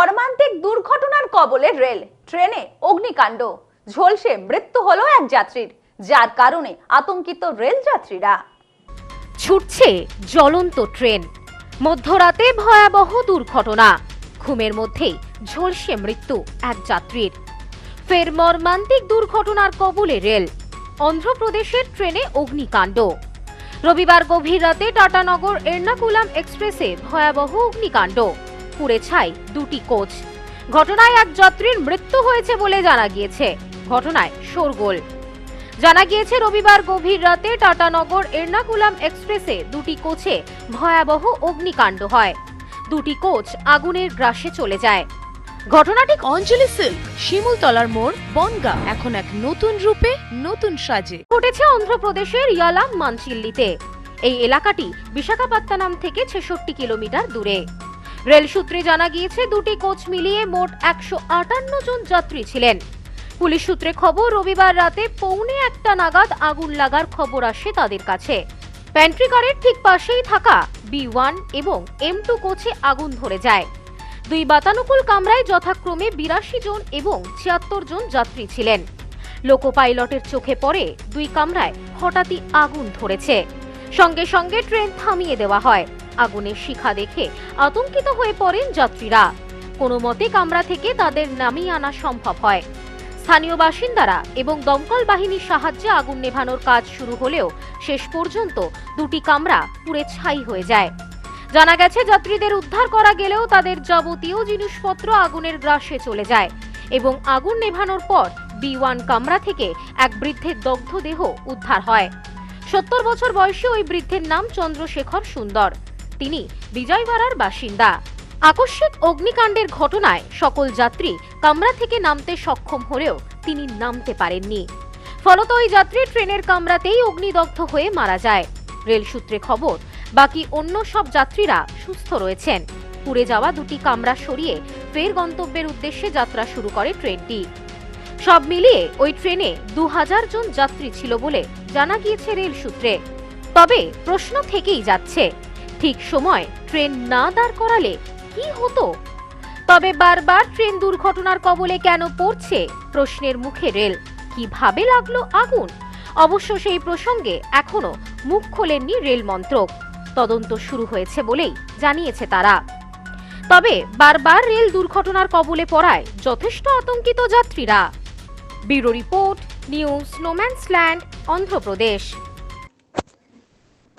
মর্মান্তিক দুর্ঘটনার কবলে রেল, ট্রেনে, অগ্নিকাণ্ড। ঝলসে মৃত্যু হলো এক যাত্রীর, যার কারণে আতঙ্কিত রেল যাত্রীরা। ছুটছে জ্বলন্ত ট্রেন, মধ্যরাতে ভয়াবহ দুর্ঘটনা। ঘুমের মধ্যেই ঝলসে মৃত্যু এক যাত্রীর। ফের মর্মান্তিক দুর্ঘটনার কবলে রেল, অন্ধ্রপ্রদেশের ট্রেনে অগ্নিকাণ্ড। রবিবার গভীর রাতে টাটানগর এর্নাকুলাম এক্সপ্রেসে ভয়াবহ অগ্নিকাণ্ড। পুড়ে ছাই দুটি কোচ। ঘটনায় এক যাত্রীর মৃত্যু হয়েছে বলে জানা গিয়েছে। ঘটনায় শোরগোল। জানা গিয়েছে, রবিবার গভীর রাতে টাটানগর এর্নাকুলাম এক্সপ্রেসে দুটি কোচে ভয়াবহ অগ্নিকাণ্ড হয়। দুটি কোচ আগুনের গ্রাসে চলে যায়। ঘটনাটি অঞ্জলি সিল্ক, শিমুলতলার মোড়, বনগা। এখন এক নতুন রূপে, নতুন সাজে। ঘটেছে অন্ধ্রপ্রদেশের ইয়ালাম, মানচিল্লিতে। এই এলাকাটি বিশাখাপত্তনম থেকে ছেষট্টি কিলোমিটার দূরে। রেল সূত্রে জানা গিয়েছে, দুটি কোচ মিলিয়ে মোট একশো আটান্ন জন যাত্রী ছিলেন। পুলিশ সূত্রে খবর, রবিবার রাতে পৌনে একটা নাগাদ আগুন লাগার খবর আসে তাদের কাছে। প্যান্ট্রি কারের ঠিক পাশেই থাকা বি ওয়ান এবং এম টু কোচে আগুন ধরে যায়। দুই বাতানুকূল কামরায় যথাক্রমে বিরাশি জন এবং ছিয়াত্তর জন যাত্রী ছিলেন। লোকো পাইলটের চোখে পড়ে দুই কামরায় হঠাৎই আগুন ধরেছে। সঙ্গে সঙ্গে ট্রেন থামিয়ে দেওয়া হয়। আগুনের শিখা দেখে আতঙ্কিত হয়ে পড়েন যাত্রীরা। কোনো মতে কামরা থেকে তাদের নামিয়ে আনা সম্ভব হয়। স্থানীয় বাসিন্দারা এবং দমকল বাহিনীর সাহায্যে আগুন নেভানোর কাজ শুরু হলেও শেষ পর্যন্ত দুটি কামরা পুড়ে ছাই হয়ে যায়। জানা গেছে, যাত্রীদের উদ্ধার করা গেলেও তাদের যাবতীয় জিনিসপত্র আগুনের গ্রাসে চলে যায় এবং আগুন নেভানোর পর বি ওয়ান কামরা থেকে এক বৃদ্ধের দগ্ধ দেহ উদ্ধার হয়। সত্তর বছর বয়সী ওই বৃদ্ধের নাম চন্দ্রশেখর সুন্দর। তিনি বিজয়বাড়ার বাসিন্দা। আকস্মিক অগ্নিকাণ্ডের ঘটনায় সকল যাত্রী কামরা থেকে নামতে সক্ষম হলেও তিনি নামতে পারেননি। ফলত ওই যাত্রী ট্রেনের কামরাতেই অগ্নিদগ্ধ হয়ে মারা যায়। রেল সূত্রে খবর, বাকি অন্য সব যাত্রীরা সুস্থ রয়েছেন। পুড়ে যাওয়া দুটি কামরা সরিয়ে ফের গন্তব্যের উদ্দেশ্যে যাত্রা শুরু করে ট্রেনটি। সব মিলিয়ে ওই ট্রেনে দু হাজার জন যাত্রী ছিল বলে জানা গিয়েছে রেল সূত্রে। তবে প্রশ্ন থেকেই যাচ্ছে ঠিক সময় ট্রেন না দাঁড় করালে কি হতো? তবে বারবার ট্রেন দুর্ঘটনার কবলে কেন পড়ছে? প্রশ্নের মুখে রেল। কীভাবে লাগল আগুন? অবশ্য সেই প্রসঙ্গে এখনও মুখ খোলেননি রেল মন্ত্রক। তদন্ত শুরু হয়েছে বলেই জানিয়েছে তারা। তবে বারবার রেল দুর্ঘটনার কবলে পড়ায় যথেষ্ট আতঙ্কিত যাত্রীরা। ব্যুরো রিপোর্ট, নিউজ স্নোম্যান্সল্যান্ড অন্ধ্রপ্রদেশ।